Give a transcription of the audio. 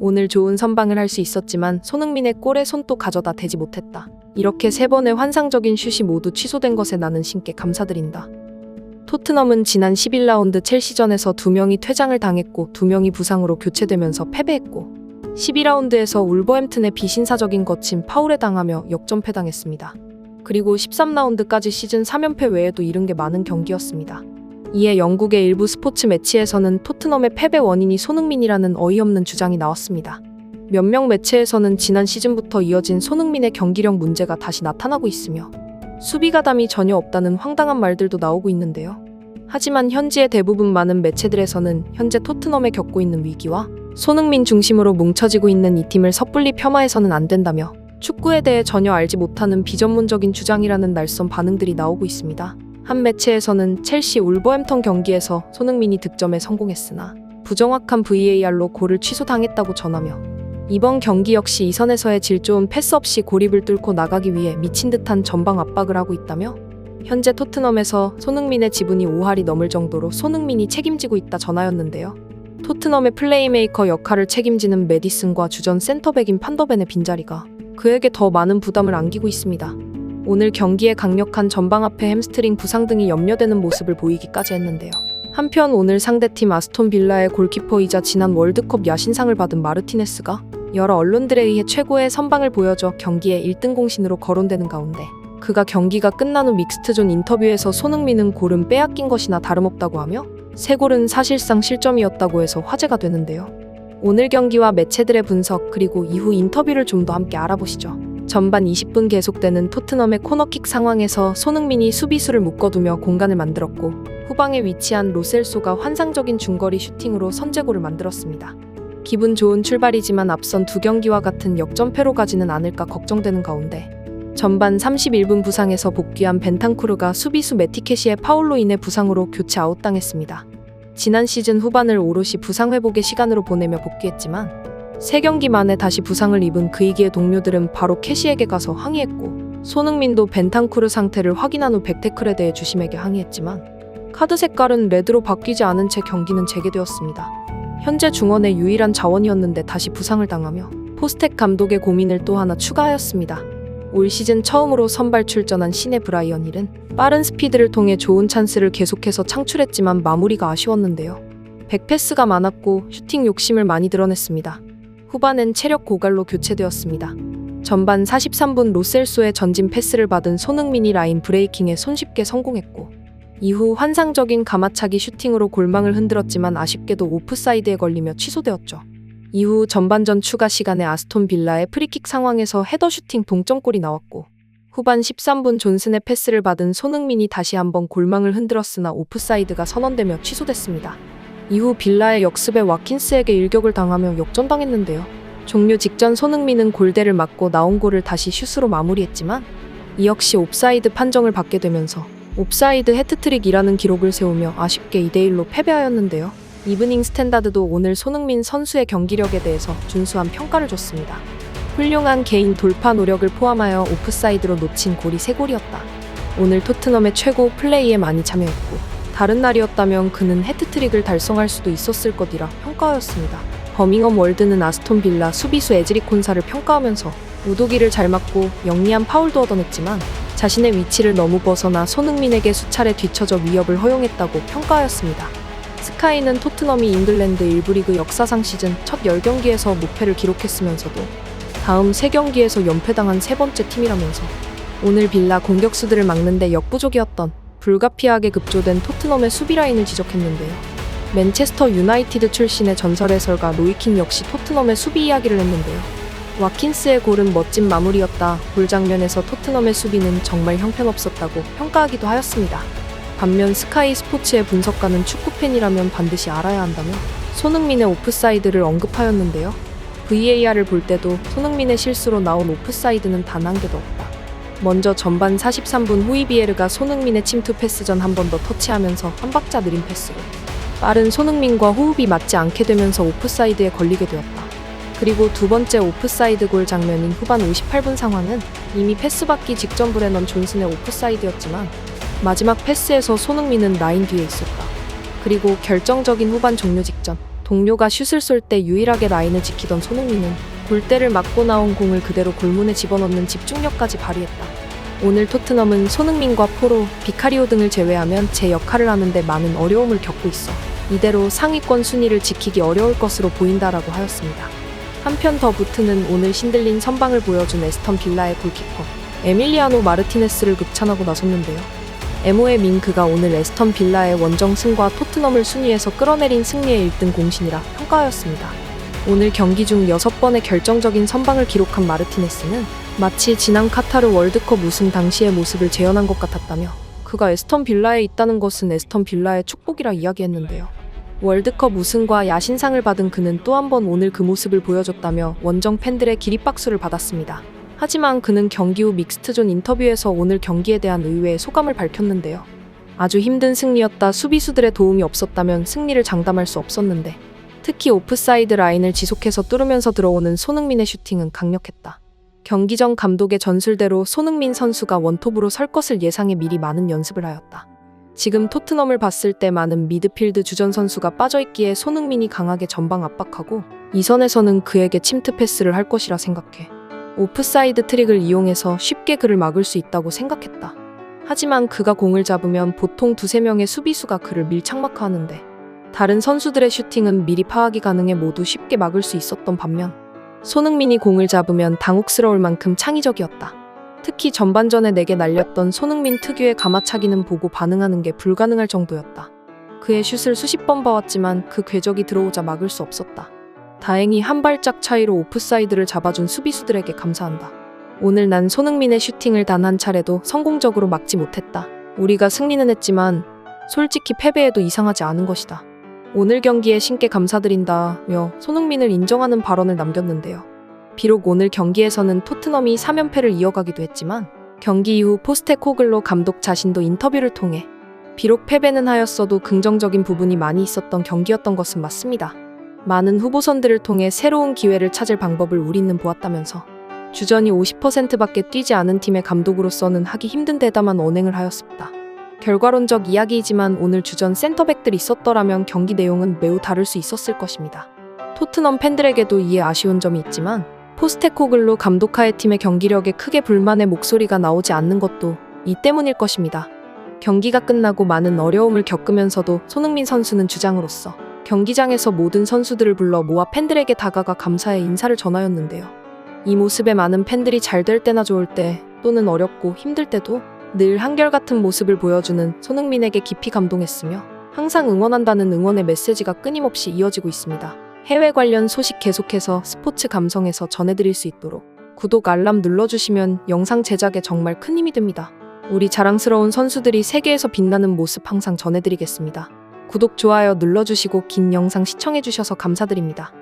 오늘 좋은 선방을 할 수 있었지만 손흥민의 골에 손도 가져다 대지 못했다. 이렇게 세 번의 환상적인 슛이 모두 취소된 것에 나는 신께 감사드린다. 토트넘은 지난 11라운드 첼시전에서 두 명이 퇴장을 당했고 두 명이 부상으로 교체되면서 패배했고 12라운드에서 울버햄튼의 비신사적인 거친 파울에 당하며 역전패 당했습니다. 그리고 13라운드까지 시즌 3연패 외에도 이른 게 많은 경기였습니다. 이에 영국의 일부 스포츠 매치에서는 토트넘의 패배 원인이 손흥민이라는 어이없는 주장이 나왔습니다. 몇몇 매체에서는 지난 시즌부터 이어진 손흥민의 경기력 문제가 다시 나타나고 있으며 수비 가담이 전혀 없다는 황당한 말들도 나오고 있는데요. 하지만 현지의 대부분 많은 매체들에서는 현재 토트넘에 겪고 있는 위기와 손흥민 중심으로 뭉쳐지고 있는 이 팀을 섣불리 폄하해서는 안 된다며 축구에 대해 전혀 알지 못하는 비전문적인 주장이라는 날선 반응들이 나오고 있습니다. 한 매체에서는 첼시 울버햄턴 경기에서 손흥민이 득점에 성공했으나 부정확한 VAR로 골을 취소당했다고 전하며 이번 경기 역시 이 선에서의 질 좋은 패스 없이 고립을 뚫고 나가기 위해 미친 듯한 전방 압박을 하고 있다며 현재 토트넘에서 손흥민의 지분이 5할이 넘을 정도로 손흥민이 책임지고 있다 전하였는데요. 토트넘의 플레이메이커 역할을 책임지는 메디슨과 주전 센터백인 판더벤의 빈자리가 그에게 더 많은 부담을 안기고 있습니다. 오늘 경기에 강력한 전방 앞에 햄스트링 부상 등이 염려되는 모습을 보이기까지 했는데요. 한편 오늘 상대팀 아스톤 빌라의 골키퍼이자 지난 월드컵 야신상을 받은 마르티네스가 여러 언론들에 의해 최고의 선방을 보여줘 경기에 1등 공신으로 거론되는 가운데 그가 경기가 끝난 후 믹스트존 인터뷰에서 손흥민은 골은 빼앗긴 것이나 다름없다고 하며 세 골은 사실상 실점이었다고 해서 화제가 되는데요. 오늘 경기와 매체들의 분석 그리고 이후 인터뷰를 좀 더 함께 알아보시죠. 전반 20분 계속되는 토트넘의 코너킥 상황에서 손흥민이 수비수를 묶어두며 공간을 만들었고 후방에 위치한 로셀소가 환상적인 중거리 슈팅으로 선제골을 만들었습니다. 기분 좋은 출발이지만 앞선 두 경기와 같은 역전패로 가지는 않을까 걱정되는 가운데 전반 31분 부상에서 복귀한 벤탄쿠르가 수비수 메티케시의 파울로 인해 부상으로 교체 아웃당했습니다. 지난 시즌 후반을 오롯이 부상 회복의 시간으로 보내며 복귀했지만 세 경기 만에 다시 부상을 입은 그이기의 동료들은 바로 캐시에게 가서 항의했고 손흥민도 벤탄쿠르 상태를 확인한 후 백태클에 대해 주심에게 항의했지만 카드 색깔은 레드로 바뀌지 않은 채 경기는 재개되었습니다. 현재 중원의 유일한 자원이었는데 다시 부상을 당하며 포스텍 감독의 고민을 또 하나 추가하였습니다. 올 시즌 처음으로 선발 출전한 신의 브라이언 힐은 빠른 스피드를 통해 좋은 찬스를 계속해서 창출했지만 마무리가 아쉬웠는데요. 백패스가 많았고 슈팅 욕심을 많이 드러냈습니다. 후반엔 체력 고갈로 교체되었습니다. 전반 43분 로셀소의 전진 패스를 받은 손흥민이 라인 브레이킹에 손쉽게 성공했고 이후 환상적인 가마차기 슈팅으로 골망을 흔들었지만 아쉽게도 오프사이드에 걸리며 취소되었죠. 이후 전반전 추가 시간에 아스톤 빌라의 프리킥 상황에서 헤더 슈팅 동점골이 나왔고 후반 13분 존슨의 패스를 받은 손흥민이 다시 한번 골망을 흔들었으나 오프사이드가 선언되며 취소됐습니다. 이후 빌라의 역습에 와킨스에게 일격을 당하며 역전당했는데요. 종료 직전 손흥민은 골대를 맞고 나온 골을 다시 슛으로 마무리했지만 이 역시 옵사이드 판정을 받게 되면서 옵사이드 해트트릭이라는 기록을 세우며 아쉽게 2대1로 패배하였는데요. 이브닝 스탠다드도 오늘 손흥민 선수의 경기력에 대해서 준수한 평가를 줬습니다. 훌륭한 개인 돌파 노력을 포함하여 오프사이드로 놓친 골이 3골이었다. 오늘 토트넘의 최고 플레이에 많이 참여했고 다른 날이었다면 그는 해트트릭을 달성할 수도 있었을 것이라 평가하였습니다. 버밍엄 월드는 아스톤 빌라 수비수 에즈리 콘사를 평가하면서 우도기를 잘 맞고 영리한 파울도 얻어냈지만 자신의 위치를 너무 벗어나 손흥민에게 수차례 뒤처져 위협을 허용했다고 평가하였습니다. 스카이는 토트넘이 잉글랜드 1부 리그 역사상 시즌 첫 10경기에서 무패를 기록했으면서도 다음 3경기에서 연패당한 세 번째 팀이라면서 오늘 빌라 공격수들을 막는데 역부족이었던 불가피하게 급조된 토트넘의 수비 라인을 지적했는데요. 맨체스터 유나이티드 출신의 전설 해설가 로이킹 역시 토트넘의 수비 이야기를 했는데요. 와킨스의 골은 멋진 마무리였다. 골 장면에서 토트넘의 수비는 정말 형편없었다고 평가하기도 하였습니다. 반면 스카이 스포츠의 분석가는 축구팬이라면 반드시 알아야 한다며 손흥민의 오프사이드를 언급하였는데요. VAR을 볼 때도 손흥민의 실수로 나온 오프사이드는 단 한 개도 없다. 먼저 전반 43분 후이비에르가 손흥민의 침투 패스 전 한 번 더 터치하면서 한 박자 느린 패스로 빠른 손흥민과 호흡이 맞지 않게 되면서 오프사이드에 걸리게 되었다. 그리고 두 번째 오프사이드 골 장면인 후반 58분 상황은 이미 패스 받기 직전 브레넌 존슨의 오프사이드였지만 마지막 패스에서 손흥민은 라인 뒤에 있었다. 그리고 결정적인 후반 종료 직전 동료가 슛을 쏠 때 유일하게 라인을 지키던 손흥민은 골대를 맞고 나온 공을 그대로 골문에 집어넣는 집중력까지 발휘했다. 오늘 토트넘은 손흥민과 포로, 비카리오 등을 제외하면 제 역할을 하는데 많은 어려움을 겪고 있어 이대로 상위권 순위를 지키기 어려울 것으로 보인다라고 하였습니다. 한편 더 부트는 오늘 신들린 선방을 보여준 에스턴 빌라의 골키퍼 에밀리아노 마르티네스를 극찬하고 나섰는데요. 에모의 민 그가 오늘 에스턴 빌라의 원정 승과 토트넘을 순위에서 끌어내린 승리의 1등 공신이라 평가하였습니다. 오늘 경기 중 6번의 결정적인 선방을 기록한 마르티네스는 마치 지난 카타르 월드컵 우승 당시의 모습을 재현한 것 같았다며 그가 에스턴 빌라에 있다는 것은 에스턴 빌라의 축복이라 이야기했는데요. 월드컵 우승과 야신상을 받은 그는 또 한 번 오늘 그 모습을 보여줬다며 원정 팬들의 기립박수를 받았습니다. 하지만 그는 경기 후 믹스트존 인터뷰에서 오늘 경기에 대한 의외의 소감을 밝혔는데요. 아주 힘든 승리였다. 수비수들의 도움이 없었다면 승리를 장담할 수 없었는데 특히 오프사이드 라인을 지속해서 뚫으면서 들어오는 손흥민의 슈팅은 강력했다. 경기 전 감독의 전술대로 손흥민 선수가 원톱으로 설 것을 예상해 미리 많은 연습을 하였다. 지금 토트넘을 봤을 때 많은 미드필드 주전 선수가 빠져있기에 손흥민이 강하게 전방 압박하고 이선에서는 그에게 침투 패스를 할 것이라 생각해. 오프사이드 트릭을 이용해서 쉽게 그를 막을 수 있다고 생각했다. 하지만 그가 공을 잡으면 보통 두세 명의 수비수가 그를 밀착마크하는데 다른 선수들의 슈팅은 미리 파악이 가능해 모두 쉽게 막을 수 있었던 반면 손흥민이 공을 잡으면 당혹스러울 만큼 창의적이었다. 특히 전반전에 내게 날렸던 손흥민 특유의 가마차기는 보고 반응하는 게 불가능할 정도였다. 그의 슛을 수십 번 봐왔지만 그 궤적이 들어오자 막을 수 없었다. 다행히 한 발짝 차이로 오프사이드를 잡아준 수비수들에게 감사한다. 오늘 난 손흥민의 슈팅을 단 한 차례도 성공적으로 막지 못했다. 우리가 승리는 했지만 솔직히 패배해도 이상하지 않은 것이다. 오늘 경기에 신께 감사드린다며 손흥민을 인정하는 발언을 남겼는데요. 비록 오늘 경기에서는 토트넘이 3연패를 이어가기도 했지만 경기 이후 포스테코글로 감독 자신도 인터뷰를 통해 비록 패배는 하였어도 긍정적인 부분이 많이 있었던 경기였던 것은 맞습니다. 많은 후보선들을 통해 새로운 기회를 찾을 방법을 우리는 보았다면서 주전이 50%밖에 뛰지 않은 팀의 감독으로서는 하기 힘든 대담한 언행을 하였습니다. 결과론적 이야기이지만 오늘 주전 센터백들이 있었더라면 경기 내용은 매우 다를 수 있었을 것입니다. 토트넘 팬들에게도 이에 아쉬운 점이 있지만 포스테코글로 감독하의 팀의 경기력에 크게 불만의 목소리가 나오지 않는 것도 이 때문일 것입니다. 경기가 끝나고 많은 어려움을 겪으면서도 손흥민 선수는 주장으로서 경기장에서 모든 선수들을 불러 모아 팬들에게 다가가 감사의 인사를 전하였는데요. 이 모습에 많은 팬들이 잘 될 때나 좋을 때 또는 어렵고 힘들 때도 늘 한결같은 모습을 보여주는 손흥민에게 깊이 감동했으며 항상 응원한다는 응원의 메시지가 끊임없이 이어지고 있습니다. 해외 관련 소식 계속해서 스포츠 감성에서 전해드릴 수 있도록 구독 알람 눌러주시면 영상 제작에 정말 큰 힘이 됩니다. 우리 자랑스러운 선수들이 세계에서 빛나는 모습 항상 전해드리겠습니다. 구독, 좋아요 눌러주시고 긴 영상 시청해주셔서 감사드립니다.